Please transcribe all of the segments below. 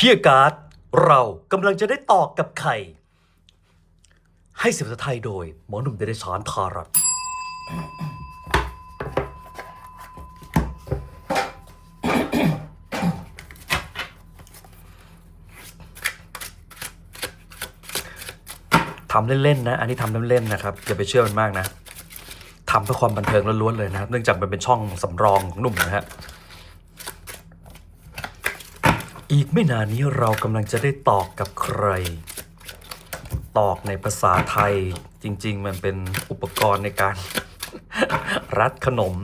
เพียการ์ดเรากำลังจะได้ตอกกับไข่ ให้เสียงภาษาไทยโดย หมอหนุ่มเดเรชานทารัตทำเล่นๆนะ อันนี้ทำเล่นๆนะครับ อย่าไปเชื่อมันมากนะทำเพื่อความบันเทิงล้วนๆเลยนะครับ เนื่องจากมันเป็นช่องสำรองของหนุ่มนะฮะ อีกไม่นานนี้เรากำลังจะได้ตอกกับใคร ตอกในภาษาไทยจริง ๆ มันเป็นอุปกรณ์ในการ รัดขนม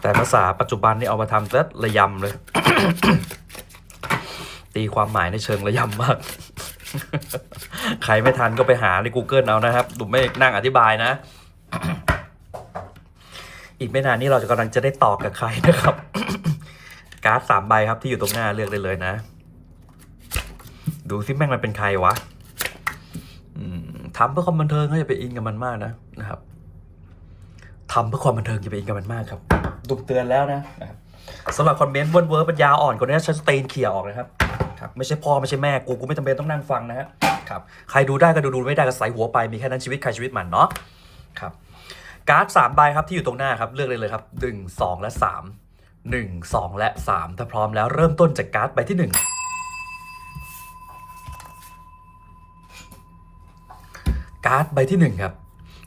แต่ภาษาปัจจุบันนี่เอามาทำแต่ระยำเลย ตีความหมายในเชิงระยำมาก ใครไม่ทันก็ไปหาใน Google เอานะครับดูไม่นั่งอธิบายนะ อีกไม่นานนี้เราจะกำลังจะได้ตอกกับใครนะครับ การ์ดสามใบครับที่อยู่ตรงหน้าเลือกได้เลยนะ ดูซิแม่งมันเป็นใครวะอืมทำเพื่อความบันเทิงก็อย่าไปอินกับมันมากนะนะครับทำเพื่อความบันเทิงอย่าไปอินกับมันมากครับดุเตือนแล้วนะนะครับสำหรับคอมเมนต์เวิร์นเวิร์ดปัญญาอ่อนคนนี้ใช้สเตนเขี่ยออกนะครับครับไม่ใช่พ่อไม่ใช่แม่กูกูไม่จำเป็นต้องนั่งฟังนะฮะครับใครดูได้ก็ดูดูไม่ได้ก็ใส่หัวไปมีแค่นั้นชีวิตใครชีวิตมันเนาะครับการ์ดสามใบครับที่อยู่ตรงหน้าครับเลือกเลยเลยครับหนึ่งสองและสาม หนึ่งสองและสามถ้าพร้อมแล้วเริ่มต้นจากการ์ดใบที่หนึ่งการ์ดใบที่หนึ่งครับ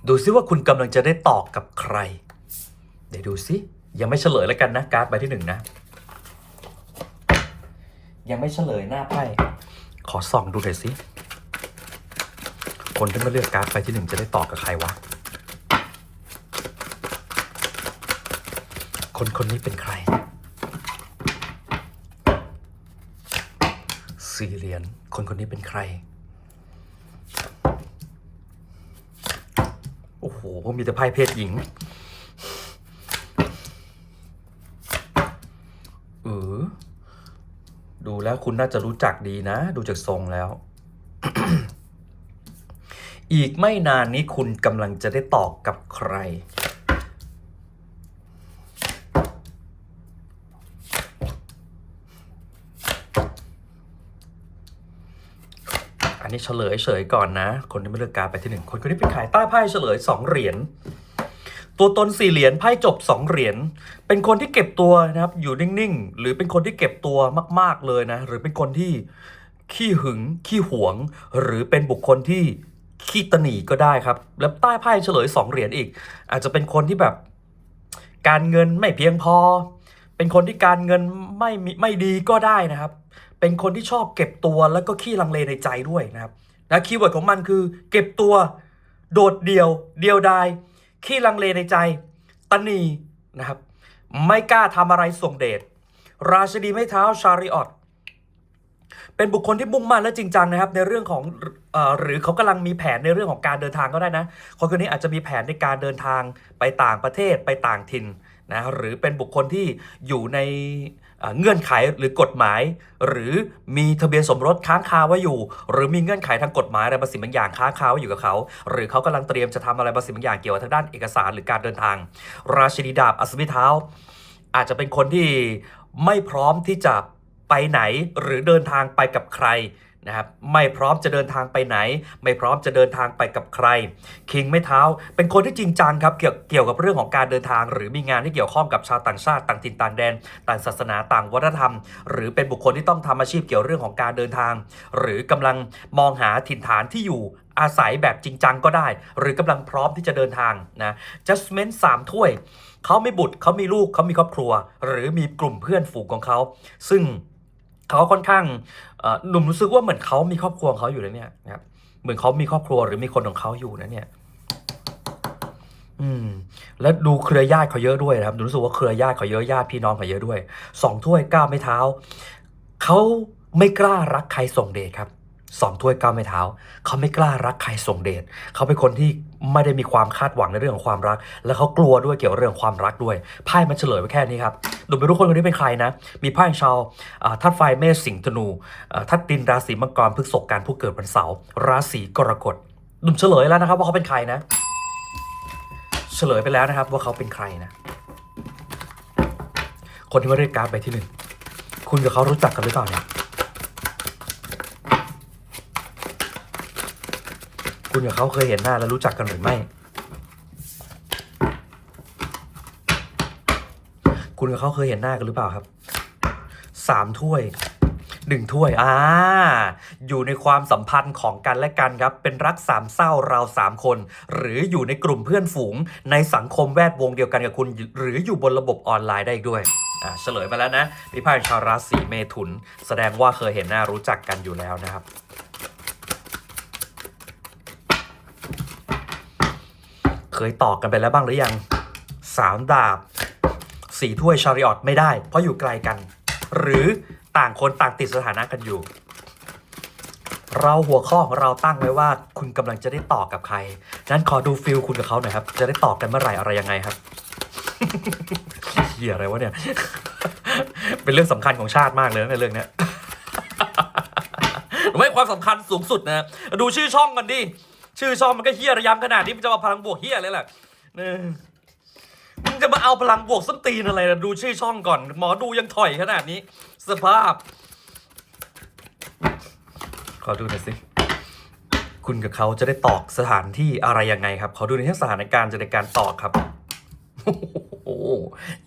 ดูซิว่าคุณกำลังจะได้ตอกกับใคร เดี๋ยวดูซิ ยังไม่เฉลยแล้วกันนะ การ์ดใบที่หนึ่งนะ ยังไม่เฉลยหน้าไพ่ขอส่องดูหน่อยสิคนที่มาเลือกการ์ดใบที่หนึ่งจะได้ตอกกับใครวะ คนคนนี้เป็นใคร สี่เหรียญ คนคนนี้เป็นใคร โอ้โห มีแต่ไพ่เพศหญิง เออ ดูแล้วคุณน่าจะรู้จักดีนะ ดูจากทรงแล้ว อีกไม่นานนี้คุณกำลังจะได้ตอกกับใคร อันนี้ เฉลยเฉยก่อนนะ คนที่ไม่เลือกการไปที่หนึ่งคนคนนี้เป็นขายใต้ไพ่เฉลยสองเหรียญตัวตนสี่เหรียญไพ่จบสองเหรียญเป็นคนที่เก็บตัวนะครับ อยู่นิ่งๆ หรือเป็นคนที่เก็บตัวมาก ๆเลยนะ หรือเป็นคนที่ขี้หึงขี้หวง หรือเป็นบุคคลที่ขี้ตนีก็ได้ครับ แล้วใต้ไพ่เฉลยสองเหรียญอีก อาจจะเป็นคนที่แบบ การเงินไม่เพียงพอ เป็นคนที่การเงินไม่ไม่ดีก็ได้นะครับ เป็นคนที่ชอบเก็บตัวแล้วก็ขี้ลังเลในใจด้วยนะครับนะคีย์เวิร์ดของมันคือ เก็บตัว โดดเดี่ยว เดียวดายขี้ลังเลในใจตะหนีนะครับ ไม่กล้าทำอะไรส่งเดชราชดีไม่เท้าชาริออตเป็นบุคคลที่มุ่งมั่นและจริงจังนะครับ ในเรื่องของเอ่อหรือเขากำลังมีแผนในเรื่องของการเดินทางก็ได้นะคนคนนี้อาจจะมีแผนในการเดินทางไปต่างประเทศไปต่างถิ่นนะหรือเป็นบุคคลที่อยู่ใน เงื่อนไขหรือกฎหมาย หรือมีทะเบียนสมรสค้างคาไว้อยู่ หรือมีเงื่อนไขทางกฎหมายอะไรบางสิ่งบางอย่างค้างคาไว้อยู่กับเขา หรือเขากำลังเตรียมจะทำอะไรบางสิ่งบางอย่างเกี่ยวกับทางด้านเอกสารหรือการเดินทาง ราชินีดาบอัศวิเท้า อาจจะเป็นคนที่ไม่พร้อมที่จะไปไหนหรือเดินทางไปกับใคร นะครับไม่พร้อมจะเดินทางไปไหน ไม่พร้อมจะเดินทางไปกับใคร คิงไม่เท้า เป็นคนที่จริงจังครับเกี่ยวเกี่ยวกับเรื่องของการเดินทาง หรือมีงานที่เกี่ยวข้องกับชาวต่างชาติต่างถิ่นต่างแดน ต่างศาสนาต่างวัฒนธรรม หรือเป็นบุคคลที่ต้องทำอาชีพเกี่ยวเรื่องของการเดินทาง หรือกำลังมองหาถิ่นฐานที่อยู่อาศัยแบบจริงจังก็ได้ หรือกำลังพร้อมที่จะเดินทางนะ judgment สามถ้วยเขาไมีบุตรเขามีลูกเขามีครอบครัว หรือมีกลุ่มเพื่อนฝูงของเขา ซึ่ง เขาค่อนข้างหนุ่มรู้สึกว่าเหมือนเขามีครอบครัวเขาอยู่แล้วเนี่ยนะครับเหมือนเขามีครอบครัวหรือมีคนของเขาอยู่นะเนี่ย อืม และดูเครือญาติเขาเยอะด้วยนะครับหนูรู้สึกว่าเครือญาติเขาเยอะญาติพี่น้องเขาเยอะด้วยสองถ้วยก้าไม้เท้าเขาไม่กล้ารักใครส่งเดชครับ สองถ้วยก้าไม้เท้า เขาไม่กล้ารักใครส่งเดชเขาเป็นคนที่ไม่ได้มีความคาดหวังในเรื่องของความรัก และเขากลัวด้วยเกี่ยวเรื่องความรักด้วยไพ่มันเฉลยไว้แค่นี้ครับดูไม่รู้คนคนนี้เป็นใครนะ มีไพ่ชาวทัดไฟเมษสิงห์ธนูทัดดินราศีมังกรพฤษภการผู้เกิดวันเสาร์ราศีกรกฎหนุ่มเฉลยแล้วนะครับว่าเขาเป็นใครนะ เฉลยไปแล้วนะครับว่าเขาเป็นใครนะ คนที่มาเรียกการ์ดใบที่หนึ่งคุณกับเขารู้จักกันหรือเปล่าเนี่ย คุณกับเขาเคยเห็นหน้าแล้วรู้จักกันหรือไม่ คุณกับเขาเคยเห็นหน้ากันหรือเปล่าครับ สามถ้วยหนึ่งถ้วย อ่า อยู่ในความสัมพันธ์ของกันและกันครับ เป็นรักสามเศร้าเราสามคน หรืออยู่ในกลุ่มเพื่อนฝูง ในสังคมแวดวงเดียวกันกับคุณ หรืออยู่บนระบบออนไลน์ได้อีกด้วย อ่า เฉลยมาแล้วนะพิพายชาวราศีเมถุน แสดงว่าเคยเห็นหน้ารู้จักกันอยู่แล้วนะครับ เคยต่อกันไปแล้วบ้างหรือยังสามดาบสี่ถ้วยชาริออตไม่ได้ เพราะอยู่ไกลกัน หรือต่างคนต่างติดสถานะกันอยู่ เราหัวข้อของเราตั้งไว้ว่า คุณกำลังจะได้ต่อกับใครนั้นขอดูฟิลคุณกับเขาหน่อยครับ จะได้ต่อกันเมื่อไหร่อะไรยังไงครับเฮียอะไรวะเนี่ย เป็นเรื่องสำคัญของชาติมากเลยในเรื่องเนี้ยไม่ความสำคัญสูงสุดนะ ดูชื่อช่องกันดิ ชื่อช่องมันก็เฮียระยำขนาดนี้มันจะมาพลังบวกเฮียเลยแหละเออมึงจะมาเอาพลังบวกส้นตีนอะไรล่ะดูชื่อช่องก่อน หมอดูยังถอยขนาดนี้ สภาพ ขอดูหน่อยสิ คุณกับเขาจะได้ตอกสถานที่อะไรยังไงครับ ขอดูในที่สถานการณ์จะในการตอกครับ โอ้โห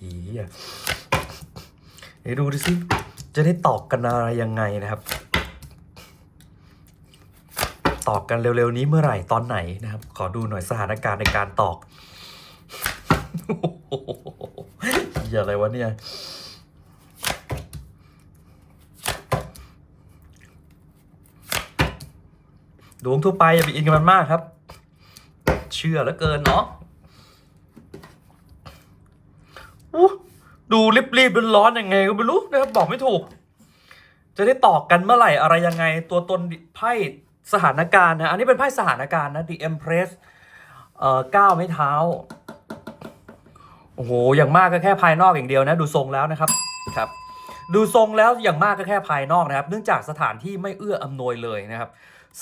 อียเดี๋ยวดูดิสิ จะได้ตอกกันอะไรยังไงนะครับ ตอกกันเร็วๆนี้เมื่อไหร่ตอนไหนนะครับ ขอดูหน่อยสถานการณ์ในการตอกเหี้ยอะไรวะเนี่ยดวงทั่วไปอย่าไปอินกับมันมากครับ เชื่อแล้วเกินเนาะดูรีบๆร้อนๆยังไงก็ไม่รู้นะครับบอกไม่ถูก จะได้ตอกกันเมื่อไหร่อะไรยังไง ตัวตนไพ่ สถานการณ์นะ อันนี้เป็นไพ่สถานการณ์นะ The Empress เอ่อก้าวไม้เท้า โอ้โห อย่างมากก็แค่ภายนอกอย่างเดียวนะ ดูทรงแล้วนะครับ ครับ ดูทรงแล้วอย่างมากก็แค่ภายนอกนะครับ เนื่องจากสถานที่ไม่เอื้ออำนวยเลยนะครับ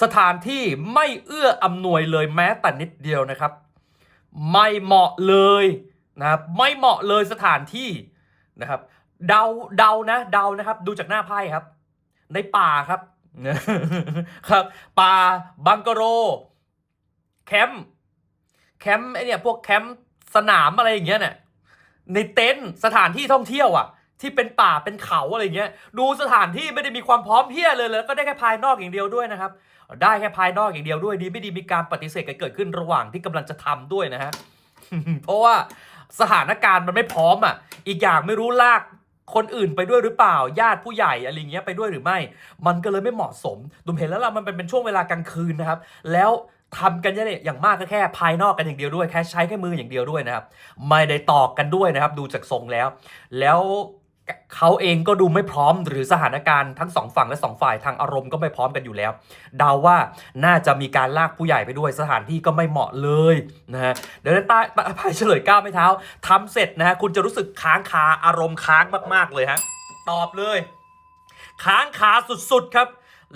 สถานที่ไม่เอื้ออำนวยเลยแม้แต่นิดเดียวนะครับ ไม่เหมาะเลยนะครับ ไม่เหมาะเลยสถานที่นะครับ เดา เดานะ เดานะครับ ดูจากหน้าไพ่ครับ ในป่าครับ ครับ ป่าบังกะโร แคมป์แคมป์ไอเนี่ยพวกแคมป์สนามอะไรอย่างเงี้ยเนี่ยในเต็นท์สถานที่ท่องเที่ยวอะ ที่เป็นป่าเป็นเขาอะไรเงี้ย ดูสถานที่ไม่ได้มีความพร้อมเพียเลยแล้วก็ได้แค่ภายนอกอย่างเดียวด้วยนะครับ ได้แค่ภายนอกอย่างเดียวด้วยดีไม่ดีมีการปฏิเสธกันเกิดขึ้นระหว่างที่กำลังจะทำด้วยนะฮะเพราะว่าสถานการณ์มันไม่พร้อมอะ อีกอย่างไม่รู้ลาก คนอื่นไปด้วยหรือเปล่าญาติผู้ใหญ่อะไรเงี้ยไปด้วยหรือไม่ มันก็เลยไม่เหมาะสมดุมเห็นแล้วล่ะมันเป็นเป็นช่วงเวลากลางคืนนะครับ แล้วทำกันเนี่ยอย่างมากก็แค่ภายนอกกันอย่างเดียวด้วยแค่ใช้แค่มืออย่างเดียวด้วยนะครับ ไม่ได้ตอกกันด้วยนะครับ ดูจากทรงแล้ว แล้ว เขาเองก็ดูไม่พร้อมหรือสถานการณ์ทั้งสองฝั่งและสองฝ่ายทางอารมณ์ก็ไม่พร้อมกันอยู่แล้ว เดาว่าน่าจะมีการลากผู้ใหญ่ไปด้วยสถานที่ก็ไม่เหมาะเลยนะฮะเดี๋ยวใต้ใต้ใต้เฉลยก้าวไม่เท้าทำเสร็จนะฮะคุณจะรู้สึกค้างคาอารมณ์ค้างมากๆเลยฮะตอบเลย ค้างคาสุดๆครับ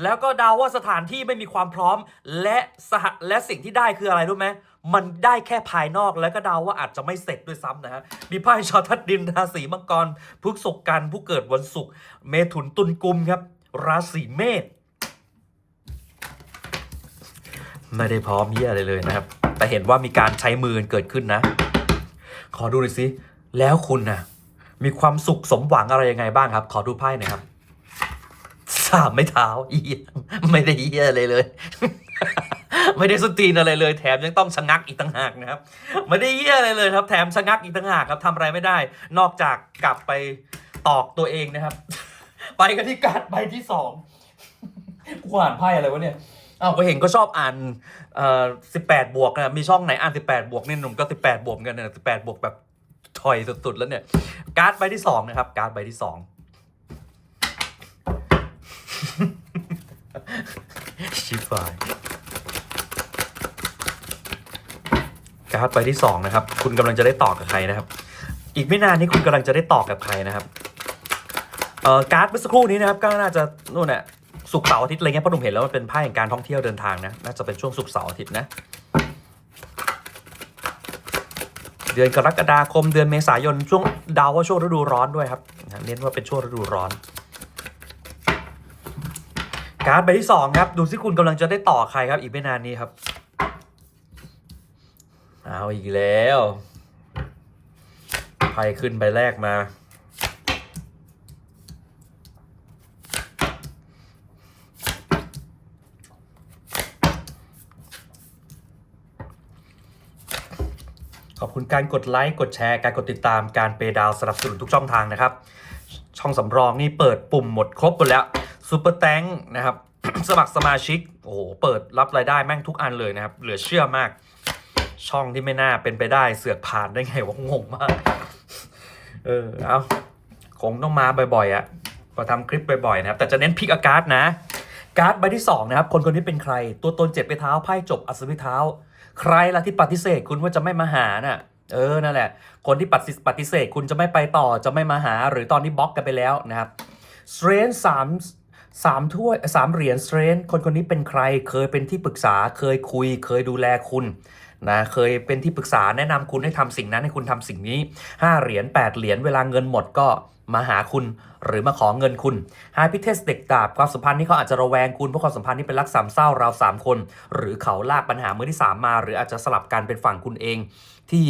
แล้วก็เดาว่าสถานที่ไม่มีความพร้อม และสหและสิ่งที่ได้คืออะไรรู้ไหม มันได้แค่ภายนอกแล้วก็เดาว่าอาจจะไม่เสร็จด้วยซ้ำนะฮะมีไพ่ชอทัดดินราศีมังกรพฤกษกกันผู้เกิดวันศุกร์เมถุนตุลกุมครับ ราศีเมษไม่ได้พร้อมเยี่ยอะไรเลยนะครับ แต่เห็นว่ามีการใช้มือเกิดขึ้นนะ ขอดูหน่อยสิแล้วคุณนะมีความสุขสมหวังอะไรยังไงบ้างครับ ขอดูไพ่หน่อยครับสามไม่เท้าเอียไม่ได้เอียอะไรเลย ไม่ได้สตีนอะไรเลย แถมยังต้องชะงักอีกต่างหากนะครับ ไม่ได้เยี่ยอะไรเลยครับแถมชะงักอีกต่างหากครับทำอะไรไม่ได้ นอกจากกลับไปตอกตัวเองนะครับ ไปกันที่การ์ดใบที่สองกูอ่านไพ่อะไรวะเนี่ยอ้าวก็เห็นก็ชอบอ่านเอ่อสิบแปดบวกนะมีช่องไหนอ่านสิบแปดบวกเนี่ยหนุ่มก็สิบแปดบวกกันเนี่ยสิบแปดบวกแบบถอยสุดๆแล้วเนี่ย การ์ดใบที่สองนะครับ การ์ดใบที่สองชิบหาย การ์ดใบที่สองนะครับ คุณกำลังจะได้ต่อกับใครนะครับ อีกไม่นานนี้คุณกำลังจะได้ต่อกับใครนะครับเอ่อการ์ดเมื่อสักครู่นี้นะครับก็น่าจะนู่นน่ะสุกเสาร์อาทิตย์อะไรเงี้ยเพราะผมเห็นแล้วมันเป็นไพ่แห่งการท่องเที่ยวเดินทางนะน่าจะเป็นช่วงศุกเสาร์อาทิตย์นะเดือนกรกฎาคมเดือนเมษายนช่วงดาวว่าช่วงฤดูร้อนด้วยครับเน้นว่าเป็นช่วงฤดูร้อน การ์ดใบที่สองครับดูสิคุณกำลังจะได้ต่อใครครับอีกไม่นานนี้ครับ เอาอีกแล้วไพ่ขึ้นใบแรกมา ขอบคุณการกดไลค์ กดแชร์ การกดติดตาม การเปย์ดาวสนับสนุนทุกช่องทางนะครับ ช่องสำรองนี่เปิดปุ่มหมดครบหมดแล้วซูเปอร์แตงนะครับ สมัครสมาชิก โอ้โห เปิดรับรายได้แม่งทุกอันเลยนะครับ เหลือเชื่อมาก ช่องที่ไม่น่าเป็นไปได้เสือกผ่านได้ไงวะงงมาก เออเอาคงต้องมาบ่อยๆอะ่ะมาทำคลิปบ่อยๆนะครับ แต่จะเน้นพิกอาการ์ดนะ การ์ดใบที่ 2 นะครับ คนคนนี้เป็นใคร ตัวตนเจ็ดไปเท้าไพ่จบอัศวิเท้า ใครล่ะที่ปฏิเสธคุณว่าจะไม่มาหาน่ะ เออนั่นแหละ คนที่ปฏิปฏิเสธคุณจะไม่ไปต่อจะไม่มาหา หรือตอนนี้บล็อกกันไปแล้วนะครับสเตรนสามสามถ้วยสามเหรียญสเตรนคนคนนี้เป็นใคร เคยเป็นที่ปรึกษาเคยคุย เคยดูแลคุณ นะเคยเป็นที่ปรึกษาแนะนำคุณให้ทำสิ่งนั้นให้คุณทำสิ่งนี้ 5 เหรียญ8เหรียญเวลาเงินหมดก็มาหาคุณหรือมาขอเงินคุณไฮพิเทสเด็กดาบความสัมพันธ์นี้เขาอาจจะระแวงคุณเพราะความสัมพันธ์นี้เป็นรักสามเศร้าเราสามคน หรือเขาลากปัญหามือที่สามมา หรืออาจจะสลับกันเป็นฝั่งคุณเอง ที่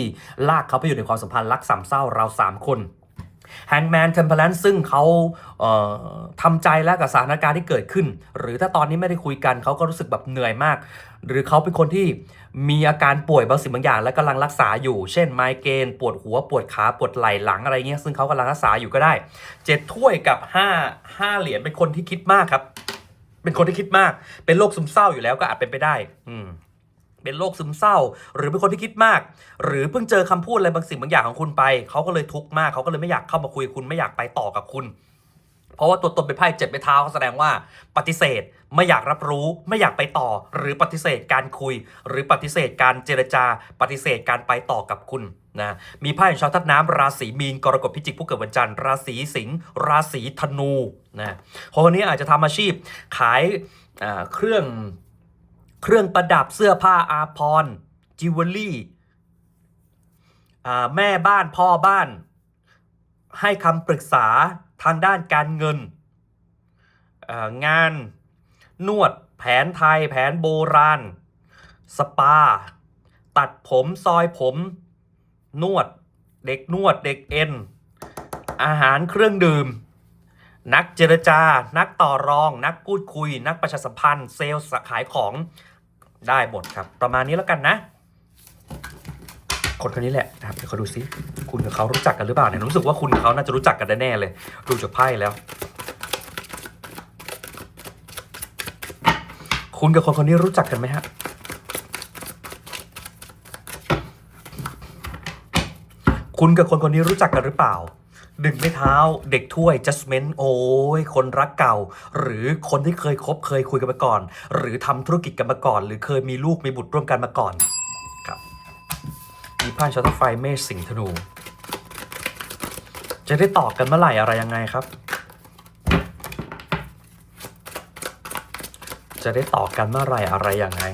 ลากเขาไปอยู่ในความสัมพันธ์รักสามเศร้าเราสามคนแฮงแมนเทมเพลนซึ่งเขาเทำใจแล้วกับสถานการณ์ที่เกิดขึ้น หรือถ้าตอนนี้ไม่ได้คุยกันเขาก็รู้สึกแบบเหนื่อยมาก หรือเขาเป็นคนที่ มีอาการป่วยบางสิ่งบางอย่าง และกำลังรักษาอยู่ เช่นไมเกรนปวดหัวปวดขาปวดไหล่หลังอะไรเงี้ยซึ่งเขากำลังรักษาอยู่ก็ได้เจ็ดถ้วยกับห้าห้าเหรียญเป็นคนที่คิดมากครับ เป็นคนที่คิดมาก เป็นโรคซึมเศร้าอยู่แล้วก็อาจเป็นไปได้ อืมเป็นโรคซึมเศร้า หรือเป็นคนที่คิดมาก หรือเพิ่งเจอคำพูดอะไรบางสิ่งบางอย่างของคุณไป เขาก็เลยทุกข์มากเขาก็เลยไม่อยากเข้ามาคุยกับคุณไม่อยากไปต่อกับคุณ เพราะว่าตัวตนเป็นไพ่เจ็บไปเท้าแสดงว่าปฏิเสธไม่อยากรับรู้ไม่อยากไปต่อ หรือปฏิเสธการคุย หรือปฏิเสธการเจรจา ปฏิเสธการไปต่อกับคุณนะมีไพ่ของชาวทัดน้ำราศีมีนกรกฎพิจิกผู้เกิดวันจันทร์ราศีสิงห์ราศีธนูนะคนนี้อาจจะทำอาชีพขายเครื่องเครื่องประดับเสื้อผ้าอาภรณ์จิวเวลรี่แม่บ้านพ่อบ้าน ให้คำปรึกษา ทางด้านการเงิน งานนวดแผนไทยแผนโบราณ สปา ตัดผมซอยผม นวดเด็กนวดเด็กเอ็น อาหารเครื่องดื่ม นักเจรจา นักต่อรอง นักพูดคุย นักประชาสัมพันธ์ เซลล์ขายของได้หมดครับ ประมาณนี้แล้วกันนะ คนคนนี้แหละนะครับเดี๋ยวเขาดูซิคุณกับเขารู้จักกันหรือเปล่าเนี่ยรู้สึกว่าคุณกับเขาน่าจะรู้จักกันแน่เลย ดูจากไพ่แล้ว คุณกับคนคนนี้รู้จักกันไหมฮะคุณกับคนคนนี้รู้จักกันหรือเปล่า ดึงไม่เท้า เด็กถ้วย judgment โอ้ย คนรักเก่า หรือคนที่เคยคบเคยคุยกันมาก่อน หรือทำธุรกิจกันมาก่อน หรือเคยมีลูกมีบุตรร่วมกันมาก่อน มีไพ่ชอตไฟเมษสิงห์ธนู จะได้ต่อกันเมื่อไหร่อะไรยังไงครับ จะได้ต่อกันเมื่อไหร่อะไรยังไง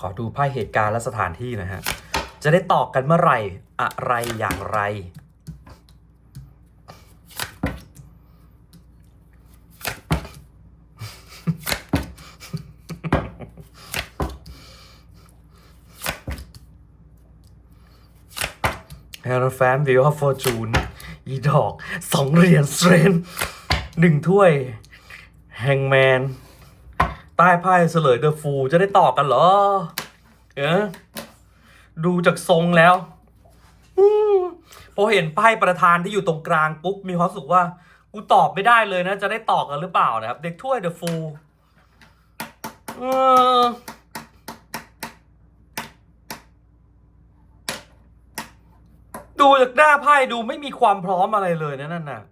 ขอดูไพ่เหตุการณ์และสถานที่นะฮะ จะได้ต่อกันเมื่อไหร่อะไรอย่างไร แฟนวิวออฟฟอร์จูนอีดอกสองเหรียญสเตรนหนึ่งถ้วยแฮงแมน ใต้ไพ่เฉลยเดอะฟูจะได้ต่อกันเหรอ เออดูจากทรงแล้วอพอเห็นไพ่ประธานที่อยู่ตรงกลางปุ๊บ มีความสึกว่า กูตอบไม่ได้เลยนะ จะได้ต่อกันหรือเปล่านะครับ เด็กถ้วยเดอะฟูเออ ดูจากหน้าไพ่ดูไม่มีความพร้อมอะไรเลยนะนั่นน่ะ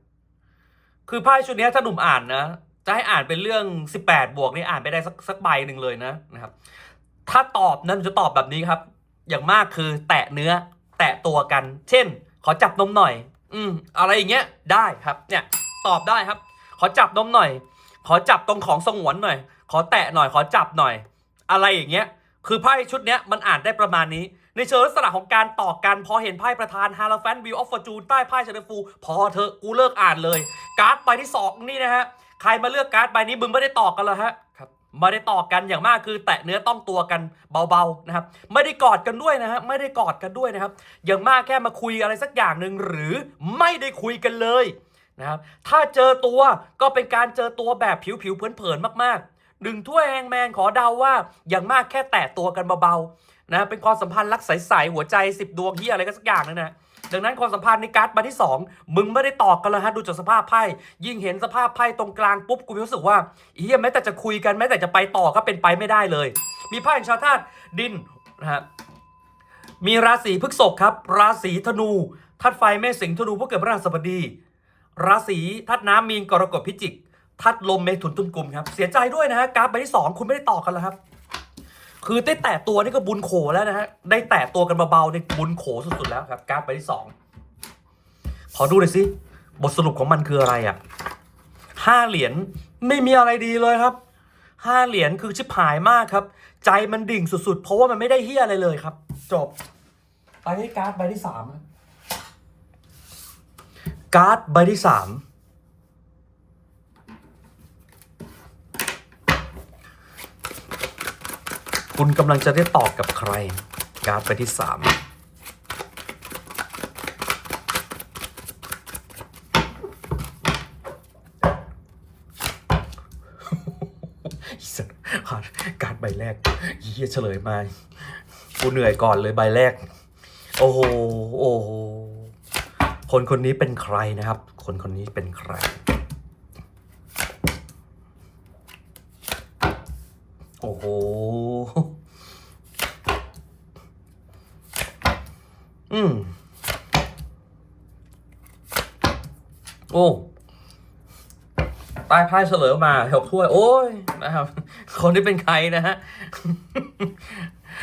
คือไพ่ชุดนี้ถ้าหนุ่มอ่านนะ จะให้อ่านเป็นเรื่อง 18 บวกนี่อ่านไปได้สักสักใบหนึ่งเลยนะนะครับ ถ้าตอบนั้นจะตอบแบบนี้ครับ อย่างมากคือแตะเนื้อ แตะตัวกัน เช่น ขอจับนมหน่อย อืม อะไรอย่างเงี้ย ได้ครับ เนี่ย ตอบได้ครับ ขอจับนมหน่อย ขอจับตรงของสงวนหน่อย ขอแตะหน่อย ขอจับหน่อย อะไรอย่างเงี้ย คือไพ่ชุดเนี้ยมันอ่านได้ประมาณนี้ ในเชิงลักษณะของการต่อกันพอเห็นไพ่ประธานฮาร์แฟนวิวออฟฟอร์จูนใต้ไพ่เชนฟูพอเถอะกูเลิกอ่านเลย การ์ดใบที่สองนี่นะฮะใครมาเลือกการ์ดใบนี้มึงไม่ได้ต่อกันเหรอฮะครับไม่ได้ต่อกันอย่างมากคือแตะเนื้อต้องตัวกันเบาๆนะครับไม่ได้กอดกันด้วยนะฮะไม่ได้กอดกันด้วยนะครับอย่างมากแค่มาคุยอะไรสักอย่างหนึ่งหรือไม่ได้คุยกันเลยนะครับถ้าเจอตัวก็เป็นการเจอตัวแบบผิวๆเผินๆมากๆหนึ่งถ้วยแฮงแมนขอเดาว่าอย่างมากแค่แตะตัวกันเบาๆ นะเป็นความสัมพันธ์รักใสๆหัวใจสิบดวงที่อะไรก็สักอย่างนั่นนะดังนั้นความสัมพันธ์ในการ์ดใบที่ 2 มึงไม่ได้ตอกกันเลยฮะดูจากสภาพไพ่ยิ่งเห็นสภาพไพ่ตรงกลางปุ๊บกูรู้สึกว่าเฮียแม้แต่จะคุยกันแม้แต่จะไปต่อก็เป็นไปไม่ได้เลย มีไพ่แห่งชาวธาตุดินนะฮะมีราศีพฤษภครับ ราศีธนูธาตุไฟเมษสิงห์ธนูผู้เกิดพระราชบดี ราศีธาตุน้ำมีนกรกฎพิจิกธาตุลมเมถุนตุลกุมครับเสียใจด้วยนะฮะการ์ดใบที่สองคุณไม่ได้ต่อกันแล้วครับ คือได้แตะตัวนี่ก็บุญโขแล้วนะฮะ ได้แตะตัวกันเบาๆในบุญโขสุดๆแล้วครับ การ์ดใบที่สองขอดูหน่อยสิ บทสรุปของมันคืออะไรอะห้าเหรียญไม่มีอะไรดีเลยครับห้าเหรียญคือชิบหายมากครับ ใจมันดิ่งสุดๆ เพราะว่ามันไม่ได้เฮียอะไรเลยครับ จบไปที่การ์ดใบที่สามการ์ดใบที่สาม คุณกำลังจะได้ตอบกับใคร การ์ดไปที่สามการ์ดใบแรกเฮียเฉลยมากูเหนื่อยก่อนเลยใบแรก โอ้โหโอ้โหคนคนนี้เป็นใครนะครับ คนคนนี้เป็นใคร โอ้โห อืม โอ้ใต้ไพ่เฉลยออกมาหกถ้วย โอ้ยนะครับ คนที่เป็นใครนะฮะ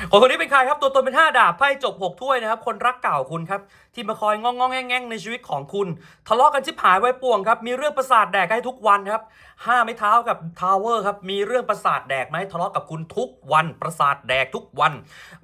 คนคนนี้เป็นใครครับตัวตนเป็นห้าดาบไพ่จบหกถ้วยนะครับ คนรักเก่าคุณครับที่มาคอยงองงองแงงแงในชีวิตของคุณ ทะเลาะกันชิบหายไว้ป่วงครับ มีเรื่องประสาทแดกให้ทุกวันครับห้าไม้เท้ากับทาวเวอร์ครับ มีเรื่องประสาทแดกไหมทะเลาะกับคุณทุกวัน ประสาทแดกทุกวัน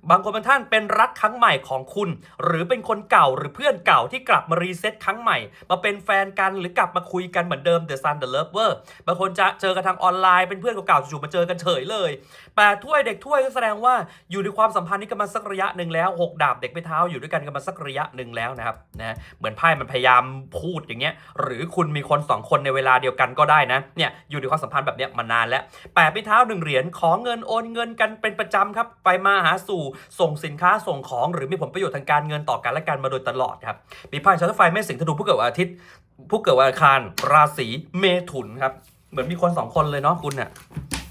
บางคนบางท่านเป็นรักครั้งใหม่ของคุณ หรือเป็นคนเก่าหรือเพื่อนเก่าที่กลับมารีเซ็ตครั้งใหม่ มาเป็นแฟนกันหรือกลับมาคุยกันเหมือนเดิม The Sun The Lover บางคนจะเจอกันทางออนไลน์เป็นเพื่อนเก่าๆจู่ๆมาเจอกันเฉยเลยแปดถ้วยเด็กถ้วยก็แสดงว่าอยู่ในความสัมพันธ์นี้กันมาสักระยะหนึ่งแล้วหกดาบเด็กไปเท้าอยู่ด้วยกันกันมาสักระยะหนึ่งแล้วนะครับนะเหมือนไพ่มันพยายามพูดอย่างเงี้ยหรือคุณมีคนสองคนในเวลาเดียวกันก็ได้นะเนี่ยอยู่ในความสัมพันธ์แบบเนี้ยมานานแล้วแปดไปเท้าหนึ่งเหรียญขอเงินโอนเงินกันเป็นประจำครับไปมาหาสู่ส่งสินค้าส่งของ หรือมีผลประโยชน์ทางการเงินต่อกันและกันมาโดยตลอดครับมีไพ่ชาร์ตไฟแม่สิงห์ธนูผู้เกิดวันอาทิตย์ ผู้เกิดวันอังคารราศีเมถุนครับเหมือนมีคนสองคนเลยเนาะคุณเนี่ย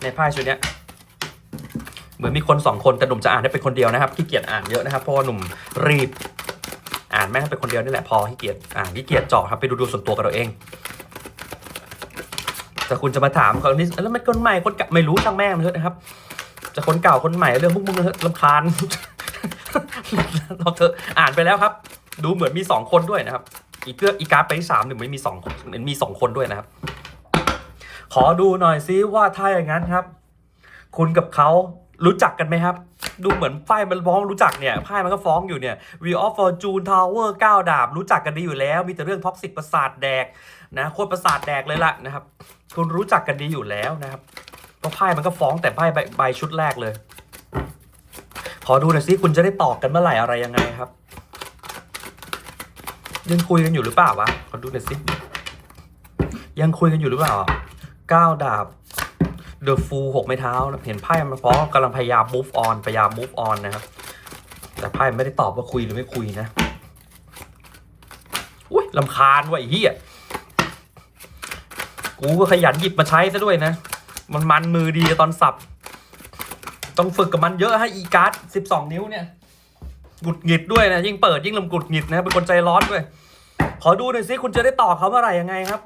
ในไพ่ชุดเนี้ยเหมือนมีคนสองคนแต่หนุ่มจะอ่านได้เป็นคนเดียวนะครับขี้เกียจอ่านเยอะนะครับเพราะว่าหนุ่มรีบ อ่านแม่งเป็นคนเดียวนี่แหละพอขี้เกียจอ่านขี้เกียจเจาะครับไปดูดูส่วนตัวกันเราเองแต่คุณจะมาถามเขานี่แล้วมันคนใหม่คนเก่าไม่รู้ช่างแม่งเถอะนะครับ จะคนเก่าคนใหม่เรื่องพวกมึงเถอะลำคาญเราเถอะอ่านไปแล้วครับ ดูเหมือนมีสองคนด้วยนะครับ อีกเพื่ออีการ์ดไปสามหนึ่งไม่มีสองเหมันมีสองคนด้วยนะครับ ขอดูหน่อยซิว่าถ้าอย่างนั้นครับ คุณกับเขา รู้จักกันไหมครับ ดูเหมือนไพ่มันฟ้องรู้จักเนี่ยไพ่มันก็ฟ้องอยู่เนี่ย v of Fortune Tower 9 ดาบ รู้จักกันดีอยู่แล้ว มีแต่เรื่องท็อกซิกประสาทแดกนะโคตรประสาทแดกเลยล่ะนะครับคุณรู้จักกันดีอยู่แล้วนะครับเพราะไพ่มันก็ฟ้องแต่ไพ่ใบชุดแรกเลย ขอดูหน่อยซิคุณจะได้ตอบกันเมื่อไหร่อะไรยังไงครับยังคุยกันอยู่หรือเปล่าวะขอดูหน่อยซิยังคุยกันอยู่หรือเปล่าเก้าดาบ เดอะฟูหกไม้เท้านะเห็นไพ่มันฟ้องกำลังพยายาม move on พยายาม move on นะครับ แต่ไพ่ไม่ได้ตอบว่าคุยหรือไม่คุยนะอุ้ยลำคาญว่ะไอ้เหี้ยกูก็ขยันหยิบมาใช้ซะด้วยนะ มันมันมือดีตอนสับ ต้องฝึกกับมันเยอะให้อีการ์ดสิบสองนิ้วเนี่ยหงุดหงิดด้วยนะยิ่งเปิดยิ่งลำกุดหงิดนะเป็นคนใจร้อนด้วย ขอดูหน่อยสิคุณจะได้ต่อเขาเมื่อไหร่ยังไงครับ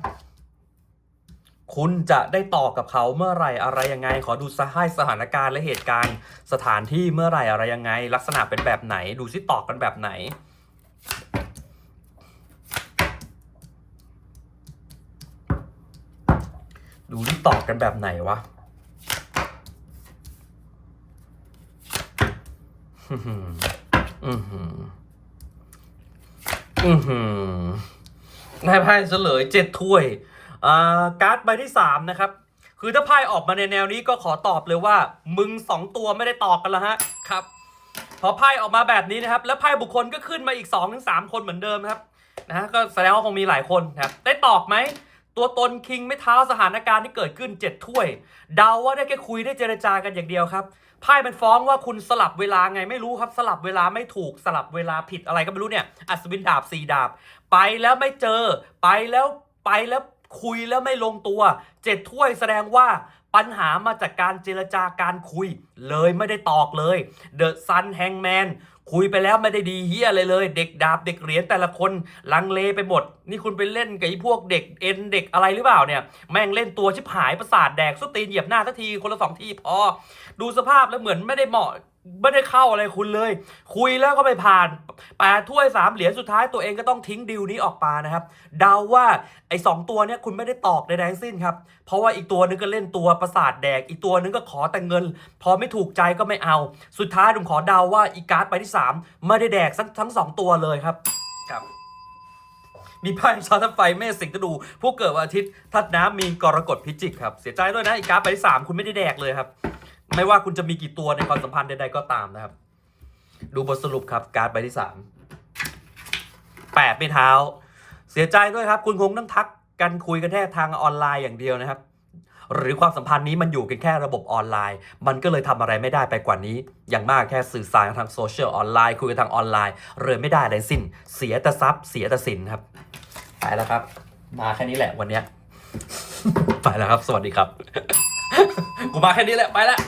คุณจะได้ต่อกับเขาเมื่อไหร่อะไรยังไง ขอดูสให้สถานการณ์และเหตุการณ์สถานที่เมื่อไหร่อะไรยังไง ลักษณะเป็นแบบไหน ดูซิต่อกันแบบไหนดูที่ต่อกันแบบไหนวะหอือหือ อือหือได้ไพ่เฉลยเจ็ดถ้วย การ์ดใบที่สามนะครับ คือถ้าไพ่ออกมาในแนวนี้ก็ขอตอบเลยว่า มึงสองตัวไม่ได้ตอบกันแล้วฮะครับพอไพ่ออกมาแบบนี้นะครับ แล้วไพ่บุคคลก็ขึ้นมาอีก2อถึงสคนเหมือนเดิมครับนะฮะก็แสดงว่าคงมีหลายคนครับได้ตอบไหมตัวตนคิงไม่เท้าสถานการณ์ที่เกิดขึ้น 7 ถ้วย เดาว่าได้แค่คุยได้เจรจากันอย่างเดียวครับไพ่มันฟ้องว่าคุณสลับเวลาไงไม่รู้ครับสลับเวลาไม่ถูกสลับเวลาผิดอะไรก็ไม่รู้เนี่ยอัศวินดาบสี่ดาบ ไปแล้วไม่เจอ ไปแล้วไปแล้ว คุยแล้วไม่ลงตัวเจ็ดถ้วยแสดงว่าปัญหามาจากการเจรจาการคุย เลยไม่ได้ตอกเลยเดอะซันแฮงแมนคุยไปแล้วไม่ได้ดีเฮียอะไรเลย เด็กดาบเด็กเหรียญแต่ละคนลังเลไปหมด นี่คุณไปเล่นกับไอ้พวกเด็กเอ็นเด็กอะไรหรือเปล่าเนี่ย แม่งเล่นตัวชิบหายประสาทแดกสุดตีนเหยียบหน้าทักทีคนละสองทีพอ ดูสภาพแล้วเหมือนไม่ได้เหมาะ ไม่ได้เข้าอะไรคุณเลย คุยแล้วก็ไม่ผ่านแปดถ้วยสามเหรียญสุดท้ายตัวเองก็ต้องทิ้งดิวนี้ออกมานะครับ เดาว่าไอ้สองตัวเนี้ยคุณไม่ได้ตอกใดๆทั้งสิ้นครับ เพราะว่าอีกตัวนึงก็เล่นตัวประสาทแดก อีกตัวนึงก็ขอแต่เงิน พอไม่ถูกใจก็ไม่เอา สุดท้ายผมขอเดาว่าอีการ์ดไปที่สามไม่ได้แดกทั้งทั้งสองตัวเลยครับครับมีไพ่ชาร์ตไฟเมษสิงห์ธนูผู้เกิดวันอาทิตย์ทัดน้ำมีนกรกฎพิจิกครับ เสียใจด้วยนะอีการ์ดไปที่สามคุณไม่ได้แดกเลยครับ ไม่ว่าคุณจะมีกี่ตัวในความสัมพันธ์ใดๆก็ตามนะครับ ดูบทสรุปครับการ์ดใบที่สามแปดไม่เท้า เสียใจด้วยครับ คุณคงต้องทักกันคุยกันแค่ทางออนไลน์อย่างเดียวนะครับ หรือความสัมพันธ์นี้มันอยู่กันแค่ระบบออนไลน์ มันก็เลยทำอะไรไม่ได้ไปกว่านี้ อย่างมากแค่สื่อสารทางโซเชียลออนไลน์คุยกันทางออนไลน์เลยไม่ได้อะไรสิ้น เสียแต่ทรัพย์เสียแต่สินครับไปแล้วครับ มาแค่นี้แหละวันเนี้ยไปแล้วครับ สวัสดีครับ กูมาแค่นี้แหละ ไปแล้ว